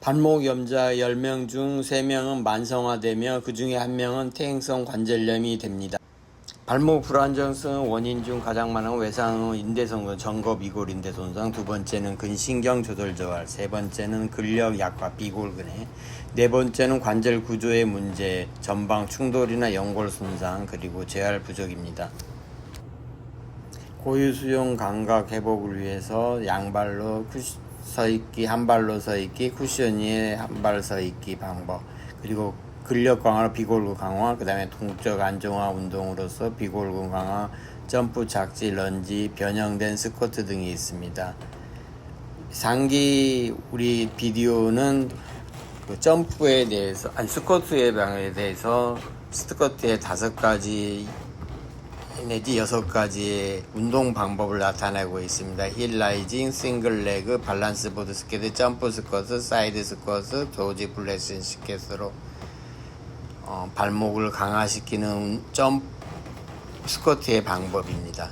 발목 염자 10명 중 3명은 만성화되며 그 중에 1명은 퇴행성 관절염이 됩니다. 발목 불안정성 원인 중 가장 많은 외상은 인대성근 전거 비골 인대 손상, 두 번째는 근신경 조절 저할, 세 번째는 근력 약화 비골근해, 네 번째는 관절 구조의 문제, 전방 충돌이나 연골 손상, 그리고 재활 부족입니다. 고유 수용 감각 회복을 위해서 양발로 쿠시, 서 있기, 한 발로 서 있기, 쿠션 위에 한 발 서 있기 방법, 그리고 근력 강화, 비골근 강화, 그 다음에 동적 안정화 운동으로서 비골근 강화, 점프, 착지, 런지, 변형된 스쿼트 등이 있습니다. 상기 우리 비디오는 그 점프에 대해서, 아니 스쿼트에 대해서 스쿼트의 다섯 가지 내지 여섯 가지의 운동 방법을 나타내고 있습니다. 힐 라이징, 싱글 레그, 밸런스 보드 스케트, 점프 스쿼트, 사이드 스쿼트, 조지 플래시 스케트로 어, 발목을 강화시키는 점 스쿼트의 방법입니다.